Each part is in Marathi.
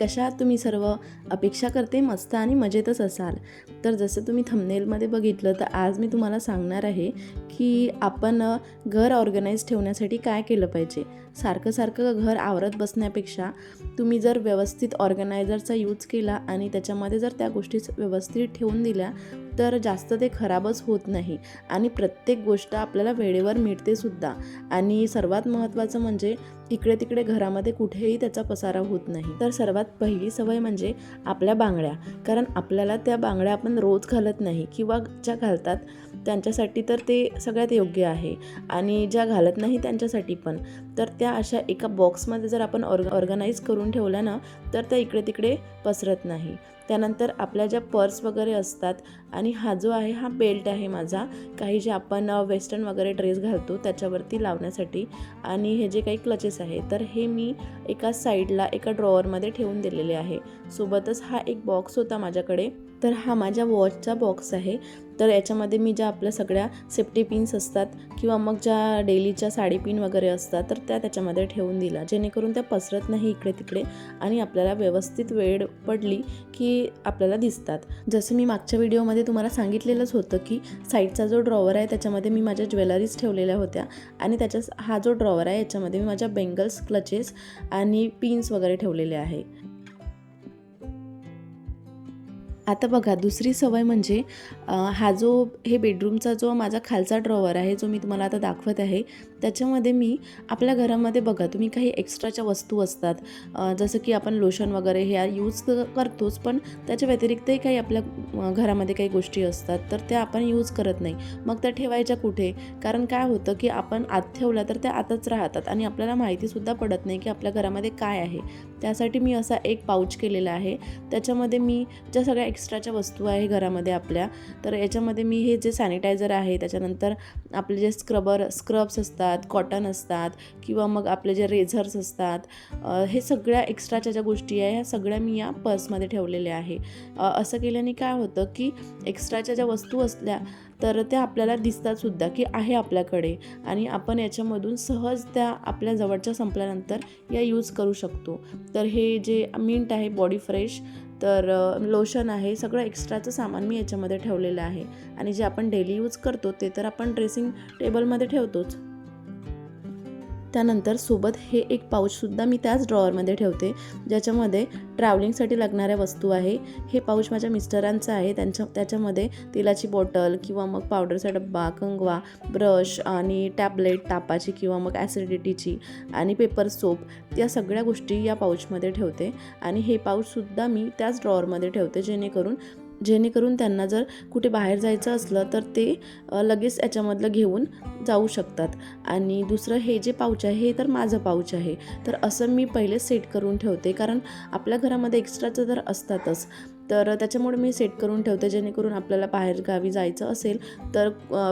कशा तुम्ही सर्व अपेक्षा करते मस्त आणि मजेतच असाल. तर जसं तुम्ही थंबनेलमध्ये बघितलं तर आज मी तुम्हाला सांगणार आहे की आपण घर ऑर्गनाईज ठेवण्यासाठी काय केलं पाहिजे? सारखं सारखं घर आवरत बसण्यापेक्षा तुम्ही जर व्यवस्थित ऑर्गनायझरचा यूज केला आणि त्याच्यामध्ये जर त्या गोष्टी व्यवस्थित ठेवून दिल्या तर जास्त ते खराबच होत नाही. आणि प्रत्येक गोष्ट आपल्याला वेळेवर मिळते सुद्धा. आणि सर्वात महत्त्वाचं म्हणजे इकडे तिकडे घरामध्ये कुठेही त्याचा पसारा होत नाही. तर सर्वात पहिली सवय म्हणजे आपल्या बांगड्या. कारण आपल्याला त्या बांगड्या आपण रोज घालत नाही किंवा ज्या घालतात त्यांच्यासाठी तर ते सगळ्यात योग्य आहे. आणि ज्या घालत नाही त्यांच्यासाठी पण. तर त्या अशा एका बॉक्समध्ये जर आपण ऑर्ग ऑर्गनाईज करून ठेवल्या ना तर त्या इकडे तिकडे पसरत नाही. त्यानंतर आपल्या ज्या पर्स वगैरे असतात आणि हा जो आहे हा बेल्ट आहे माझा काही जे आपण वेस्टर्न वगैरे ड्रेस घालतो त्याच्यावरती लावण्यासाठी आणि हे जे काही क्लचेस आहे तर हे मी एका साईडला एका ड्रॉवरमध्ये ठेवून दिलेले आहे. सोबतच हा एक बॉक्स होता माझ्याकडे. तर हा माझ्या वॉचचा बॉक्स आहे. तर याच्यामध्ये मी ज्या आपल्या सगळ्या सेफ्टी पिन्स असतात किंवा मग ज्या डेलीच्या साडी पिन वगैरे असतात तर त्या त्याच्यामध्ये ठेवून दिला जेणेकरून त्या पसरत नाही इकडे तिकडे आणि आपल्याला व्यवस्थित वेळ पडली की आपल्याला दिसतात. जसं मी मागच्या व्हिडिओमध्ये तुम्हाला सांगितलेलंच होतं की साईडचा जो ड्रॉवर आहे त्याच्यामध्ये मी माझ्या ज्वेलरीज ठेवलेल्या होत्या आणि त्याच्या हा जो ड्रॉवर आहे याच्यामध्ये मी माझ्या बेंगल्स क्लचेस आणि पिन्स वगैरे ठेवलेले आहे. आता बघा दुसरी सवय म्हणजे हा जो हे बेडरूमचा जो माझा खालचा ड्रॉवर आहे जो मी तुम्हाला आता दाखवत आहे त्याच्यामध्ये मी आपल्या घरामध्ये बघा तुम्ही काही एक्स्ट्राच्या वस्तू असतात. जसं की आपण लोशन वगैरे हे यूज करतोच पण त्याच्या व्यतिरिक्तही काही आपल्या घरामध्ये काही गोष्टी असतात तर त्या आपण यूज करत नाही. मग त्या ठेवायच्या कुठे? कारण काय होतं की आपण आत ठेवल्या तर त्या आतच राहतात आणि आपल्याला माहितीसुद्धा पडत नाही की आपल्या घरामध्ये काय आहे. त्यासाठी मी असा एक पाऊच केलेला आहे. त्याच्यामध्ये मी ज्या सगळ्या एक्स्ट्राच्या वस्तू आहे घरामध्ये आपल्या तर याच्यामध्ये मी हे जे सॅनिटायझर आहे त्याच्यानंतर आपले जे स्क्रबर स्क्रब्स असतात कॉटन असतात किंवा मग आपले जे रेझर्स असतात हे सगळ्या एक्स्ट्राच्या ज्या गोष्टी आहे ह्या सगळ्या मी या पर्समध्ये ठेवलेल्या आहे. असं केल्याने काय होतं की एक्स्ट्राच्या ज्या वस्तू असल्या तर त्या आपल्याला दिसतात सुद्धा की आहे आपल्याकडे आणि आपण याच्यामधून सहज त्या आपल्या जवळच्या संपल्यानंतर या यूज करू शकतो. तर हे जे मिंट आहे बॉडी फ्रेश तर लोशन आहे सगळं एक्स्ट्राचं सामान मी याच्यामध्ये ठेवलेलं आहे. आणि जे आपण डेली यूज करतो ते तर आपण ड्रेसिंग टेबलमध्ये ठेवतोच. त्यानंतर सोबत हे एक पाऊचसुद्धा मी त्याच ड्रॉवरमध्ये ठेवते ज्याच्यामध्ये ट्रॅव्हलिंगसाठी लागणाऱ्या वस्तू आहे. हे पाऊच माझ्या मिस्टरांचं आहे. त्यांच्या त्याच्यामध्ये तेलाची बॉटल किंवा मग पावडरचा डब्बा कंगवा ब्रश आणि टॅबलेट तापाची किंवा मग ॲसिडिटीची आणि पेपर सोप या सगळ्या गोष्टी या पाऊचमध्ये ठेवते. आणि हे पाऊचसुद्धा मी त्याच ड्रॉवरमध्ये ठेवते जेणेकरून जेणेकरून त्यांना जर कुठे बाहेर जायचं असलं तर ते लगेच याच्यामधलं घेऊन जाऊ शकतात. आणि दुसरं हे जे पाऊच आहे हे तर माझं पाऊच आहे. तर असं मी पहिले सेट करून ठेवते. कारण आपल्या घरामध्ये एक्स्ट्राचं तर असतातच. तर त्याच्यामुळे मी सेट करून ठेवते जेणेकरून आपल्याला बाहेरगावी जायचं असेल तर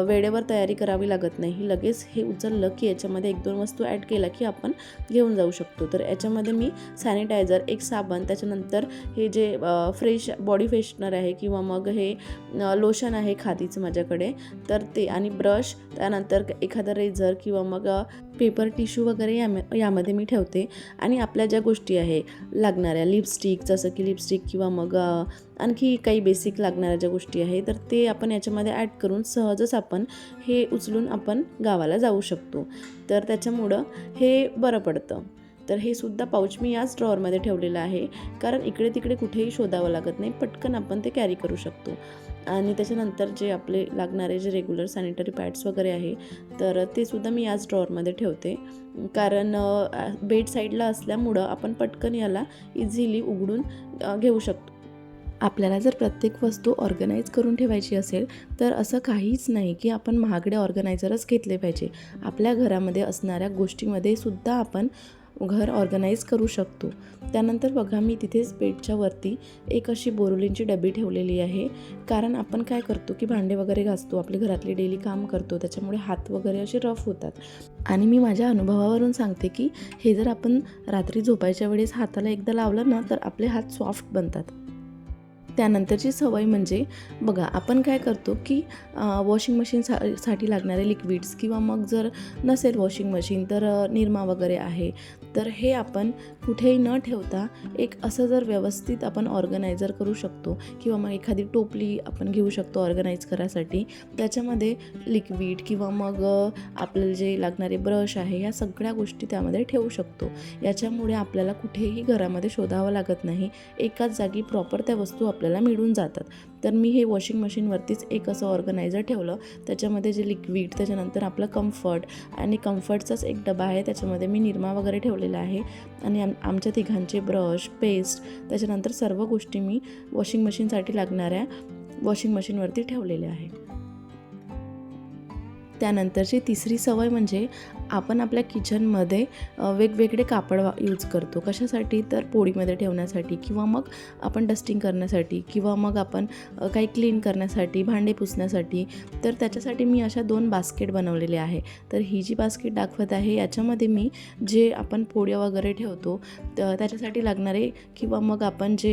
वेळेवर तयारी करावी लागत नाही. लगेच हे उचललं की याच्यामध्ये एक दोन वस्तू ॲड केला की आपण घेऊन जाऊ शकतो. तर याच्यामध्ये मी सॅनिटायझर एक साबण त्याच्यानंतर हे जे फ्रेश बॉडी फ्रेशनर आहे किंवा मग हे लोशन आहे खादीचं माझ्याकडे तर ते आणि ब्रश त्यानंतर एखादा रेझर किंवा मग पेपर टिश्यू वगैरे याम यामध्ये मी ठेवते. आणि आपल्या ज्या गोष्टी आहे लागणाऱ्या लिपस्टिक जसं की लिपस्टिक किंवा मग आणखी काही बेसिक लागणाऱ्या ज्या गोष्टी आहे तर ते आपण याच्यामध्ये ॲड करून सहजच आपण हे उचलून आपण गावाला जाऊ शकतो. तर त्याच्यामुळं हे बरं पडतं. तर हे सुद्धा पाऊच मी याच ड्रॉवरमध्ये ठेवलेलं आहे. कारण इकडे तिकडे कुठेही शोधावं लागत नाही. पटकन आपण ते कॅरी करू शकतो. आणि त्याच्यानंतर जे आपले लागणारे जे रेग्युलर सॅनिटरी पॅड्स वगैरे आहे तर ते सुद्धा मी याच ड्रॉवरमध्ये ठेवते. कारण बेड साईडला असल्यामुळं आपण पटकन याला इझिली उघडून घेऊ शकतो. आपल्याला जर प्रत्येक वस्तू ऑर्गनाईज करून ठेवायची असेल तर असं काहीच नाही की आपण महागडे ऑर्गनायझरच घेतले पाहिजे. आपल्या घरामध्ये असणाऱ्या गोष्टीमध्ये सुद्धा आपण घर ऑर्गनाईज करू शकतो. त्यानंतर बघा मी तिथेच बेडच्या वरती एक अशी बोरोलींची डबी ठेवलेली आहे. कारण आपण काय करतो की भांडे वगैरे घासतो आपले घरातले डेली काम करतो त्याच्यामुळे हात वगैरे असे रफ होतात. आणि मी माझ्या अनुभवावरून सांगते की हे जर आपण रात्री झोपायच्या वेळेस हाताला एकदा लावलं ना तर आपले हात सॉफ्ट बनतात. त्यानंतरची सवय म्हणजे बघा आपण काय करतो की वॉशिंग मशीन सा साठी लागणारे लिक्विड्स किंवा मग जर नसेल वॉशिंग मशीन तर निरमा वगैरे आहे तर हे आपण कुठेही न ठेवता एक असं जर व्यवस्थित आपण ऑर्गनायझर करू शकतो किंवा मग एखादी टोपली आपण घेऊ शकतो ऑर्गनाईज करायसाठी त्याच्यामध्ये लिक्विड किंवा मग आपल्याला जे लागणारे ब्रश आहे या सगळ्या गोष्टी त्यामध्ये ठेवू शकतो. याच्यामुळे आपल्याला कुठेही घरामध्ये शोधावं लागत नाही. एकाच जागी प्रॉपर त्या वस्तू आपल्याला मिळून जातात. तर मी हे वॉशिंग मशीनवरतीच एक असं ऑर्गनायझर ठेवलं. त्याच्यामध्ये जे लिक्विड त्याच्यानंतर आपलं कम्फर्ट आणि कम्फर्टचाच एक डबा आहे त्याच्यामध्ये मी निरमा वगैरे ठेवलेला आहे. आणि आमच्या तिघांचे ब्रश पेस्ट त्याच्यानंतर सर्व गोष्टी मी वॉशिंग मशीनसाठी लागणाऱ्या वॉशिंग मशीनवरती ठेवलेल्या आहे त्यानंतरची तिसरी सवय म्हणजे आपण आपल्या किचनमध्ये वेगवेगळे कापड वा यूज करतो. कशासाठी? तर पोळीमध्ये ठेवण्यासाठी किंवा मग आपण डस्टिंग करण्यासाठी किंवा मग आपण काही क्लीन करण्यासाठी भांडे पुसण्यासाठी. तर त्याच्यासाठी मी अशा दोन बास्केट बनवलेले आहे. तर ही जी बास्केट दाखवत आहे याच्यामध्ये मी जे आपण पोळ्या वगैरे ठेवतो तर त्याच्यासाठी लागणारे किंवा मग आपण जे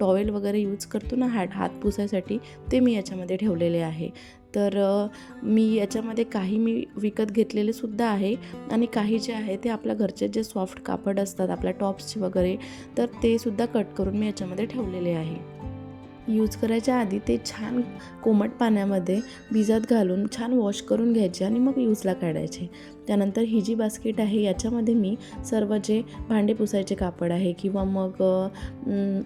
टॉवेल वगैरे यूज करतो ना हात हात पुसायसाठी ते मी याच्यामध्ये ठेवलेले आहे. तर मी याच्यामध्ये काही मी विकत घेतलेले सुद्धा आहे आणि काही जे आहे ते आपल्या घरचे जे सॉफ्ट कापड असतात आपल्या टॉप्सचे वगैरे तर ते सुद्धा कट करून मी याच्यामध्ये ठेवलेले आहे. यूज करायच्या आधी ते छान कोमट पाण्यामध्ये भिजत घालून छान वॉश करून घ्यायचे आणि मग यूजला काढायचे. त्यानंतर ही जी बास्केट आहे याच्यामध्ये मी सर्व जे भांडे पुसायचे कापड आहे किंवा मग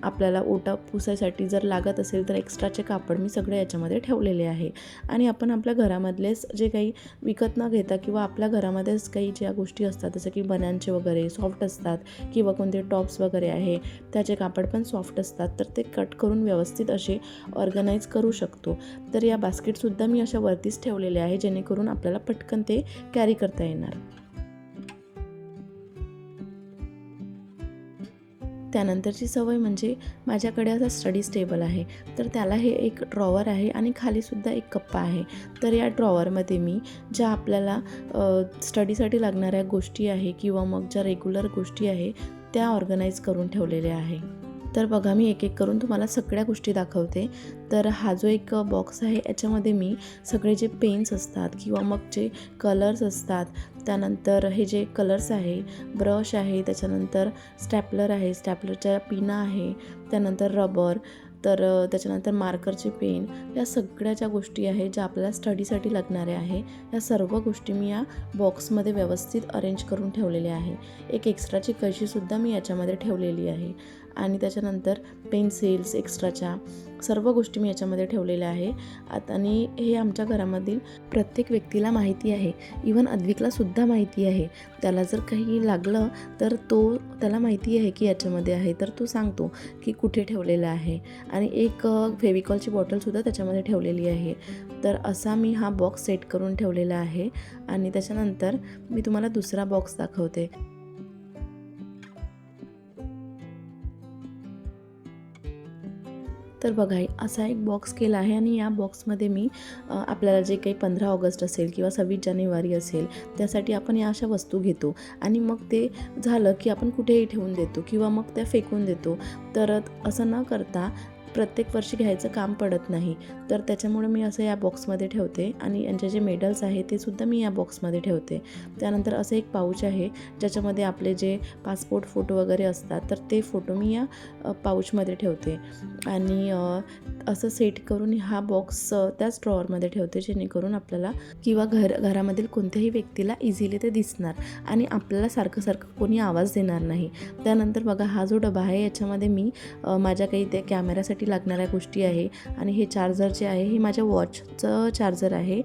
आपल्याला ओटा पुसायसाठी जर लागत असेल तर एक्स्ट्राचे कापड मी सगळे याच्यामध्ये ठेवलेले आहे. आणि आपण आपल्या घरामधलेच जे काही विकत न घेता किंवा आपल्या घरामध्येच काही ज्या गोष्टी असतात जसं की बनांचे वगैरे सॉफ्ट असतात किंवा कोणते टॉप्स वगैरे आहे त्याचे कापड पण सॉफ्ट असतात तर ते कट करून व्यवस्थित असे ऑर्गनाईज करू शकतो. तर या बास्केटसुद्धा मी अशा वरतीच ठेवलेले आहे जेणेकरून आपल्याला पटकन ते कॅरी करता येईल. येणार. त्यानंतरची सवय म्हणजे माझ्याकडे असा स्टडीज टेबल आहे. तर त्याला हे एक ड्रॉवर आहे आणि खालीसुद्धा एक कप्पा आहे. तर या ड्रॉवरमध्ये मी ज्या आपल्याला स्टडीसाठी लागणाऱ्या गोष्टी आहे किंवा मग ज्या रेग्युलर गोष्टी आहे त्या ऑर्गनाईज करून ठेवलेल्या आहे. तर बघा मी एक एक करून तुम्हाला सगळ्या गोष्टी दाखवते. तर हा जो एक बॉक्स आहे याच्यामध्ये मी सगळे जे पेन्स असतात किंवा मग जे कलर्स असतात त्यानंतर हे जे कलर्स आहे ब्रश आहे त्याच्यानंतर स्टॅपलर आहे स्टॅपलरच्या पिना आहे त्यानंतर रबर तर त्याच्यानंतर मार्करचे पेन या सगळ्या ज्या गोष्टी आहेत ज्या आपल्याला स्टडीसाठी लागणाऱ्या आहे या सर्व गोष्टी मी या बॉक्समध्ये व्यवस्थित अरेंज करून ठेवलेल्या आहे एक एक्स्ट्राची कशीसुद्धा मी याच्यामध्ये ठेवलेली आहे. आणि त्याच्यानंतर पेन्सिल्स एक्स्ट्राच्या सर्व गोष्टी मी याच्यामध्ये ठेवलेल्या आहे. आता आणि हे आमच्या घरामधील प्रत्येक व्यक्तीला माहिती आहे. इवन अद्विकला सुद्धा माहिती आहे. त्याला जर काही लागलं तर तो त्याला माहिती आहे की याच्यामध्ये आहे. तर तो सांगतो की कुठे ठेवलेलं आहे. आणि एक फेविकॉलची बॉटलसुद्धा त्याच्यामध्ये ठेवलेली आहे. तर असा मी हा बॉक्स सेट करून ठेवलेला आहे. आणि त्याच्यानंतर मी तुम्हाला दुसरा बॉक्स दाखवते. तर बघा असा एक बॉक्स केला आहे आणि या बॉक्समध्ये मी आपल्याला जे काही पंधरा ऑगस्ट असेल किंवा सव्वीस जानेवारी असेल त्यासाठी आपण या अशा वस्तू घेतो. आणि मग ते झालं की आपण कुठेही ठेवून देतो किंवा मग त्या फेकून देतो. तर असं न करता प्रत्येक वर्षी घ्यायचं काम पडत नाही. तर त्याच्यामुळे मी असं या बॉक्समध्ये ठेवते आणि यांचे जे मेडल्स आहे ते सुद्धा मी या बॉक्समध्ये ठेवते. त्यानंतर असं एक पाऊच आहे ज्याच्यामध्ये आपले जे पासपोर्ट फोटो वगैरे असतात तर ते फोटो मी या पाऊचमध्ये ठेवते. आणि असं सेट करून हा बॉक्स त्याच ड्रॉवरमध्ये ठेवते जेणेकरून आपल्याला किंवा घर घरामधील कोणत्याही व्यक्तीला इझिली ते दिसणार आणि आपल्याला सारखं सारखं कोणी आवाज देणार नाही. त्यानंतर बघा हा जो डबा आहे याच्यामध्ये मी माझ्या काही ते कॅमेऱ्यासाठी लागणाऱ्या गोष्टी आहे आणि हे चार्जर जे आहे हे माझ्या वॉचचं चार्जर आहे.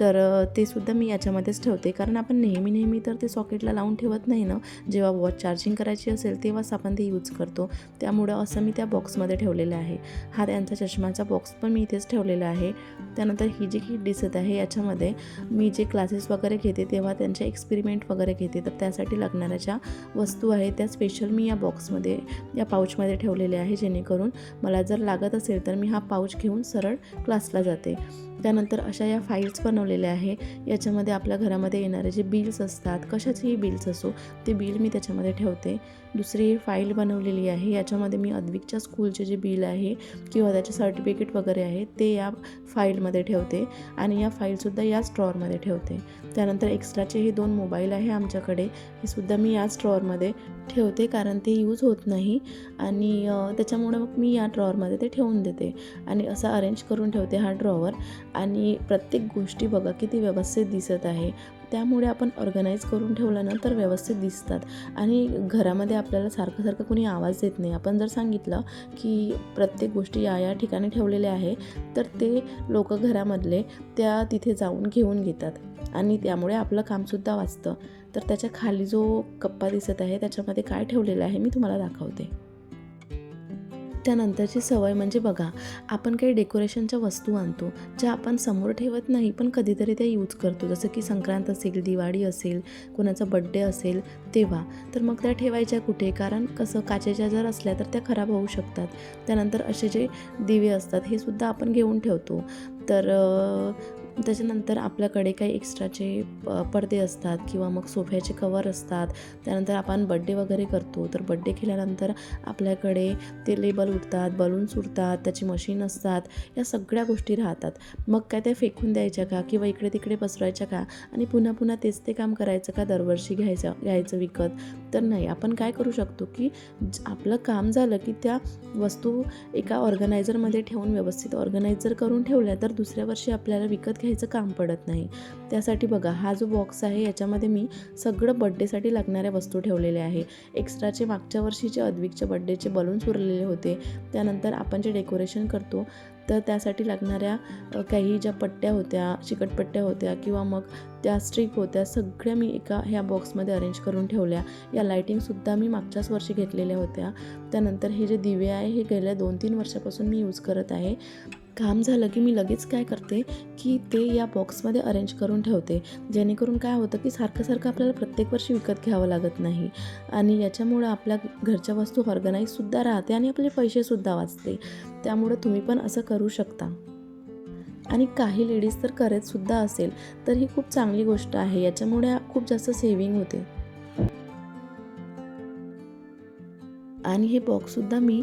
तर ते सुद्धा मी याच्यामध्येच ठेवते. कारण आपण नेहमी नेहमी तर ते सॉकेटला लावून ठेवत नाही ना. जेव्हा वॉच चार्जिंग करायची असेल तेव्हाच आपण ते यूज करतो. त्यामुळं असं मी त्या बॉक्समध्ये ठेवलेलं आहे. हा त्यांचा चष्माचा बॉक्स पण मी इथेच ठेवलेला आहे. त्यानंतर ही जी किट दिसत आहे याच्यामध्ये मी जे क्लासेस वगैरे घेते तेव्हा त्यांचे एक्सपेरिमेंट वगैरे घेते. तर त्यासाठी लागणाऱ्या ज्या वस्तू आहेत त्या स्पेशल मी या बॉक्समध्ये या पाऊचमध्ये ठेवलेल्या आहे जेणेकरून मला जर लागत असेल तर मी हा पाऊच घेऊन सरळ क्लासला जाते. त्यानंतर अशा या फाईल्स बनवलेल्या आहे. याच्यामध्ये आपल्या घरामध्ये येणारे जे बिल्स असतात कशाचेही बिल्स असो ते बिल मी त्याच्यामध्ये ठेवते. दुसरी फाईल बनवलेली आहे. याच्यामध्ये मी अद्विकच्या स्कूलचे जे बिल आहे किंवा त्याचे सर्टिफिकेट वगैरे आहे ते या फाईलमध्ये ठेवते आणि या फाईलसुद्धा याच ड्रॉवरमध्ये ठेवते. त्यानंतर एक्स्ट्राचे हे दोन मोबाईल आहे आमच्याकडे. हे सुद्धा मी याच ड्रॉवरमध्ये ठेवते कारण ते यूज होत नाही आणि त्याच्यामुळे त्याच्यामुळं मग मी या ड्रॉवरमध्ये ते ठेवून देते आणि असं अरेंज करून ठेवते हा ड्रॉवर आणि प्रत्येक गोष्टी बघा किती व्यवस्थित दिसत आहे. त्यामुळे आपण ऑर्गनाईज करून ठेवलं ना तर व्यवस्थित दिसतात. आणि घरामध्ये आपल्याला सारखं सारखं कोणी आवाज देत नाही. आपण जर सांगितलं की प्रत्येक गोष्टी या या ठिकाणी ठेवलेल्या आहे तर ते लोक घरामधले त्या तिथे जाऊन घेऊन घेतात. आणि त्यामुळे आपलं कामसुद्धा वाचतं. तर त्याच्याखाली जो कप्पा दिसत आहे त्याच्यामध्ये काय ठेवलेलं आहे मी तुम्हाला दाखवते. त्यानंतरची सवय म्हणजे बघा आपण काही डेकोरेशनच्या वस्तू आणतो ज्या आपण समोर ठेवत नाही पण कधीतरी त्या यूज करतो. जसं की संक्रांत असेल दिवाळी असेल कोणाचा बड्डे असेल तेव्हा. तर मग त्या ठेवायच्या कुठे? कारण कसं काचेच्या जर असल्या तर त्या खराब होऊ शकतात. त्यानंतर असे जे दिवे असतात हे सुद्धा आपण घेऊन ठेवतो. तर त्याच्यानंतर आपल्याकडे काही एक्स्ट्राचे पडदे असतात किंवा मग सोफ्याचे कवर असतात. त्यानंतर आपण बड्डे वगैरे करतो. तर बड्डे केल्यानंतर आपल्याकडे ते लेबल उडतात बलून्स उडतात त्याची मशीन असतात. या सगळ्या गोष्टी राहतात. मग काय त्या फेकून द्यायच्या का? किंवा इकडे तिकडे पसरायच्या का? आणि पुन्हा पुन्हा तेच ते काम करायचं का? दरवर्षी घ्यायचं घ्यायचं विकत? तर नाही. आपण काय करू शकतो की ज- आपलं काम झालं की त्या वस्तू एका ऑर्गनायझरमध्ये ठेवून व्यवस्थित ऑर्गनायझर करून ठेवल्या तर दुसऱ्या वर्षी आपल्याला विकत घ्यायचं काम पडत नाही. त्यासाठी बघा हा जो बॉक्स आहे याच्यामध्ये मी सगळं बड्डेसाठी लागणाऱ्या वस्तू ठेवलेल्या आहे. एक्स्ट्राचे मागच्या वर्षीचे अद्विकचे बड्डेचे बलून्स उरलेले होते. त्यानंतर आपण जे डेकोरेशन करतो तर त्यासाठी लागणाऱ्या काही ज्या पट्ट्या होत्या चिकटपट्ट्या होत्या किंवा मग त्या स्ट्रीप होत्या सगळ्या मी एका ह्या बॉक्समध्ये अरेंज करून ठेवल्या. या लायटिंगसुद्धा मी मागच्याच वर्षी घेतलेल्या होत्या. त्यानंतर हे जे दिवे आहे हे गेल्या दोन तीन वर्षापासून मी यूज करत आहे. काम झालं की मी लगेच काय करते की ते या बॉक्समध्ये अरेंज करून ठेवते. जेणेकरून काय होतं की सारखं सारखं आपल्याला प्रत्येक वर्षी विकत घ्यावं लागत नाही. आणि याच्यामुळं आपल्या घरच्या वस्तू ऑर्गनाईजसुद्धा राहते आणि आपले पैसेसुद्धा वाचते. त्यामुळं तुम्ही पण असं करू शकता. आणि काही लेडीज तर करतसुद्धा असेल तर ही खूप चांगली गोष्ट आहे. याच्यामुळे खूप जास्त सेविंग होते. आणि हे बॉक्ससुद्धा मी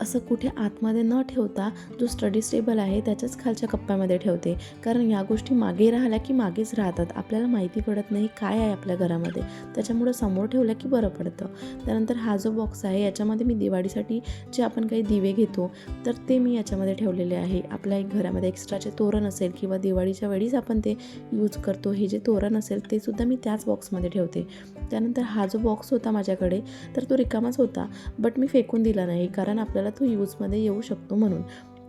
असं कुठे आतमध्ये न ठेवता जो स्टडी स्टेबल आहे त्याच्याच खालच्या कप्प्यामध्ये ठेवते. कारण या गोष्टी मागे राहिल्या की मागेच राहतात. आपल्याला माहिती पडत नाही काय आहे आपल्या घरामध्ये. त्याच्यामुळं समोर ठेवलं की बरं पडतं. त्यानंतर हा जो बॉक्स आहे याच्यामध्ये मी दिवाळीसाठी जे आपण काही दिवे घेतो तर ते मी याच्यामध्ये ठेवलेले आहे. आपल्या एक घरामध्ये एक्स्ट्राचे तोरण असेल किंवा दिवाळीच्या वेळीच आपण ते यूज करतो हे जे तोरण असेल ते सुद्धा मी त्याच बॉक्समध्ये ठेवते. त्यानंतर हा जो बॉक्स होता माझ्याकडे तर तो रिकामाच होता. बट मी फेकून दिला नाही कारण आपल्याला तो यूजमध्ये येऊ शकतो म्हणून.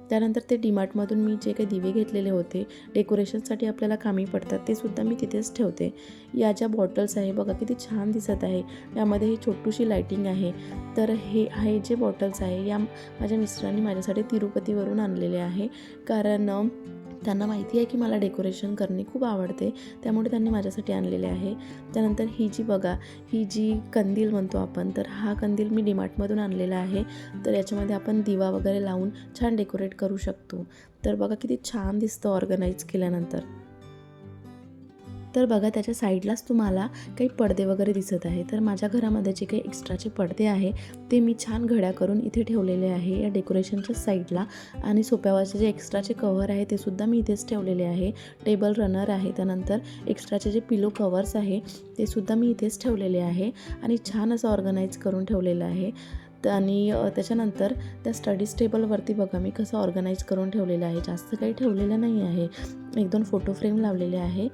त्यानंतर ते डीमार्टमधून मी जे काही दिवे घेतलेले होते डेकोरेशनसाठी आपल्याला कामी पडतात ते सुद्धा मी तिथेच ठेवते. या ज्या बॉटल्स आहे बघा किती छान दिसत आहे. यामध्ये ही छोटूशी लायटिंग आहे. तर हे हे जे बॉटल्स आहे या माझ्या मिस्टरांनी माझ्यासाठी तिरुपतीवरून आणलेले आहे. कारण त्यांना माहिती आहे की मला डेकोरेशन करणे खूप आवडते त्यामुळे त्यांनी माझ्यासाठी आणलेले आहे. त्यानंतर ही जी बघा ही जी कंदील म्हणतो आपण तर हा कंदील मी डीमार्टमधून आणलेला आहे. तर याच्यामध्ये आपण दिवा वगैरे लावून छान डेकोरेट करू शकतो. तर बघा किती छान दिसतं ऑर्गनाईज केल्यानंतर. तर बघा त्याच्या साईडलाच तुम्हाला काही पडदे वगैरे दिसत आहे तर माझ्या घरामध्ये जे काही एक्स्ट्राचे पडदे आहे ते मी छान घड्या करून इथे ठेवलेले आहे या डेकोरेशनच्या साईडला. आणि सोप्यावरचे जे एक्स्ट्राचे कव्हर आहे ते सुद्धा मी इथेच ठेवलेले आहे. टेबल रनर आहे त्यानंतर एक्स्ट्राचे जे पिलो कवर्स आहे ते सुद्धा मी इथेच ठेवलेले आहे. आणि छान असं ऑर्गनाईज करून ठेवलेलं आहे. आणि त्याच्यानंतर त्या स्टडीज टेबलवरती बघा मी कसं ऑर्गनाईज करून ठेवलेलं आहे. जास्त काही ठेवलेलं नाही आहे. एक दोन फोटो फ्रेम लावलेले आहे.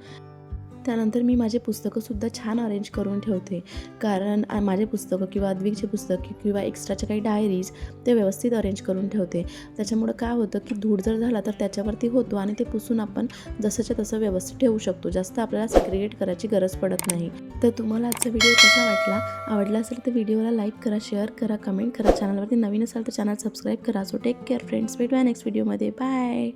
त्यानंतर मी माझे पुस्तकंसुद्धा छान अरेंज करून ठेवते. कारण माझे पुस्तकं किंवा अद्विकचे पुस्तके किंवा एक्स्ट्राच्या काही डायरीज ते व्यवस्थित अरेंज करून ठेवते. त्याच्यामुळं काय होतं की धूळ जर झाला तर त्याच्यावरती होतो आणि ते पुसून आपण जसंच्या तसं व्यवस्थित ठेवू शकतो. जास्त आपल्याला सेग्रिगेट करायची गरज पडत नाही. तर तुम्हाला आजचा व्हिडिओ कसा वाटला? आवडला असेल तर व्हिडिओला लाईक करा शेअर करा कमेंट करा. चॅनलवरती नवीन असाल तर चॅनल सबस्क्राईब करा. सो टेक केअर फ्रेंड्स भेटूया नेक्स्ट व्हिडिओमध्ये बाय